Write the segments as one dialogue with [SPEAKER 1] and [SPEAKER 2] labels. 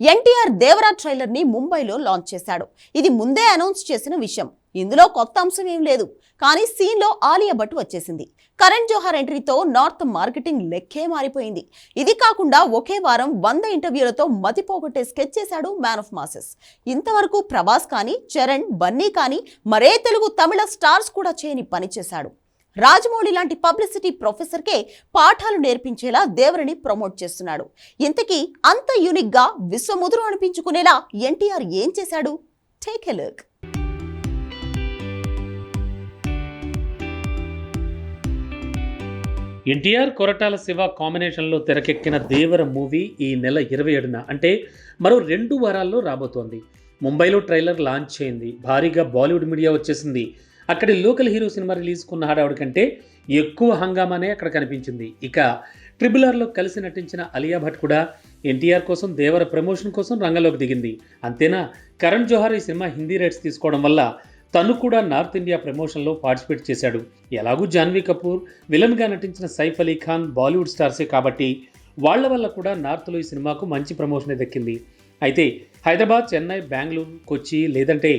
[SPEAKER 1] ఎన్టీఆర్ దేవరా ట్రైలర్ని ముంబైలో లాంచ్ చేశాడు. ఇది ముందే అనౌన్స్ చేసిన విషయం. ఇందులో కొత్త అంశం ఏం లేదు. కానీ సీన్లో ఆలియా భట్ వచ్చేసింది. కరణ్ జోహార్ ఎంట్రీతో నార్త్ మార్కెటింగ్ లెక్కే మారిపోయింది. ఇది కాకుండా ఒకే వారం వంద ఇంటర్వ్యూలతో మతిపోగొట్టే స్కెచ్ చేశాడు మ్యాన్ ఆఫ్ మాసెస్. ఇంతవరకు ప్రభాస్ కానీ చరణ్ బన్నీ కానీ మరే తెలుగు తమిళ స్టార్స్ కూడా చేయని పనిచేశాడు రాజమౌళి లాంటి పబ్లిసిటీ ప్రొఫెసర్కే పాఠాలు నేర్పించేలా దేవరిని ప్రమోట్ చేస్తున్నాడు. ఇంతకీ అంత యూనిక్గా విశ్వముదురు అనిపించుకునేలా ఎన్టీఆర్ ఏం చేశాడు? Take a look
[SPEAKER 2] NTR Koratala Siva కాంబినేషన్లో తెరకెక్కిన దేవర మూవీ ఈ నెల ఇరవై ఏడున అంటే మరో రెండు వారాల్లో రాబోతోంది. ముంబైలో ట్రైలర్ లాంచ్ అయింది. భారీగా బాలీవుడ్ మీడియా వచ్చేసింది. అక్కడి లోకల్ హీరో సినిమా రిలీజ్కున్న హడావుడి కంటే ఎక్కువ హంగామానే అక్కడ కనిపించింది. ఇక ట్రిబుల్ ఆర్లో కలిసి నటించిన అలియా భట్ కూడా ఎన్టీఆర్ కోసం దేవర ప్రమోషన్ కోసం రంగంలోకి దిగింది. అంతేనా? కరణ్ జోహార్ ఈ సినిమా హిందీ రైట్స్ తీసుకోవడం వల్ల తను కూడా నార్త్ ఇండియా ప్రమోషన్లో పార్టిసిపేట్ చేశాడు. ఎలాగూ జాన్వీ కపూర్ విలన్గా నటించిన సైఫ్ అలీ ఖాన్ బాలీవుడ్ స్టార్సే కాబట్టి వాళ్ళ వల్ల కూడా నార్త్లో ఈ సినిమాకు మంచి ప్రమోషనే దక్కింది. అయితే హైదరాబాద్ చెన్నై బెంగళూరు కొచ్చి లేదంటే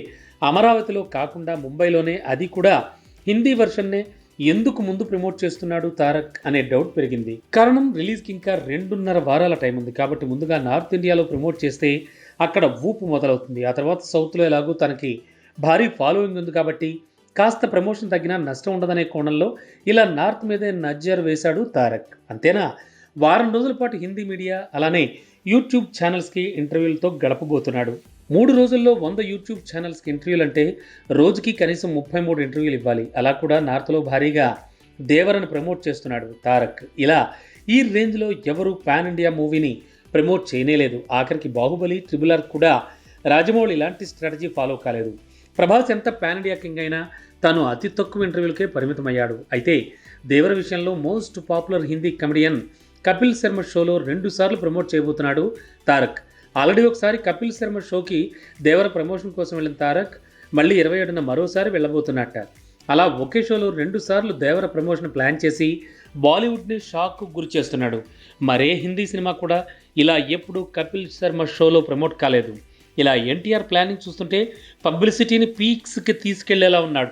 [SPEAKER 2] అమరావతిలో కాకుండా ముంబైలోనే అది కూడా హిందీ వెర్షన్నే ఎందుకు ముందు ప్రమోట్ చేస్తున్నాడు తారక్ అనే డౌట్ పెరిగింది. కారణం రిలీజ్కి ఇంకా రెండున్నర వారాల టైం ఉంది కాబట్టి ముందుగా నార్త్ ఇండియాలో ప్రమోట్ చేస్తే అక్కడ ఊపు మొదలవుతుంది. ఆ తర్వాత సౌత్లో ఎలాగో తనకి భారీ ఫాలోయింగ్ ఉంది కాబట్టి కాస్త ప్రమోషన్ తగ్గినా నష్టం ఉండదనే కోణంలో ఇలా నార్త్ మీదే నజ్జర్ వేశాడు తారక్. అంతేనా? వారం రోజుల పాటు హిందీ మీడియా అలానే యూట్యూబ్ ఛానల్స్కి ఇంటర్వ్యూలతో గడపబోతున్నాడు. మూడు రోజుల్లో వంద యూట్యూబ్ ఛానల్స్కి ఇంటర్వ్యూలు అంటే రోజుకి కనీసం ముప్పై మూడు ఇంటర్వ్యూలు ఇవ్వాలి. అలా కూడా నార్త్లో భారీగా దేవరను ప్రమోట్ చేస్తున్నాడు తారక్. ఇలా ఈ రేంజ్లో ఎవరు పాన్ ఇండియా మూవీని ప్రమోట్ చేయనేలేదు. ఆఖరికి బాహుబలి ట్రిబుల్ ఆర్ కూడా రాజమౌళి ఇలాంటి స్ట్రాటజీ ఫాలో కాలేదు. ప్రభాస్ ఎంత పాన్ ఇండియా కింగ్ అయినా తాను అతి తక్కువ ఇంటర్వ్యూలకే పరిమితమయ్యాడు. అయితే దేవర విషయంలో most popular Hindi comedian Kapil Sharma షోలో రెండు సార్లు ప్రమోట్ చేయబోతున్నాడు తారక్. ఆల్రెడీ ఒకసారి కపిల్ శర్మ షోకి దేవర ప్రమోషన్ కోసం వెళ్ళిన తారక్ మళ్ళీ ఇరవై ఏడున మరోసారి వెళ్ళబోతున్నట్ట. అలా ఒకే షోలో రెండు సార్లు దేవర ప్రమోషన్ ప్లాన్ చేసి బాలీవుడ్ని షాక్కు గురి చేస్తున్నాడు. మరే హిందీ సినిమా కూడా ఇలా ఎప్పుడు కపిల్ శర్మ షోలో ప్రమోట్ కాలేదు. ఇలా ఎన్టీఆర్ ప్లానింగ్ చూస్తుంటే పబ్లిసిటీని పీక్స్కి తీసుకెళ్ళేలా ఉన్నాడు.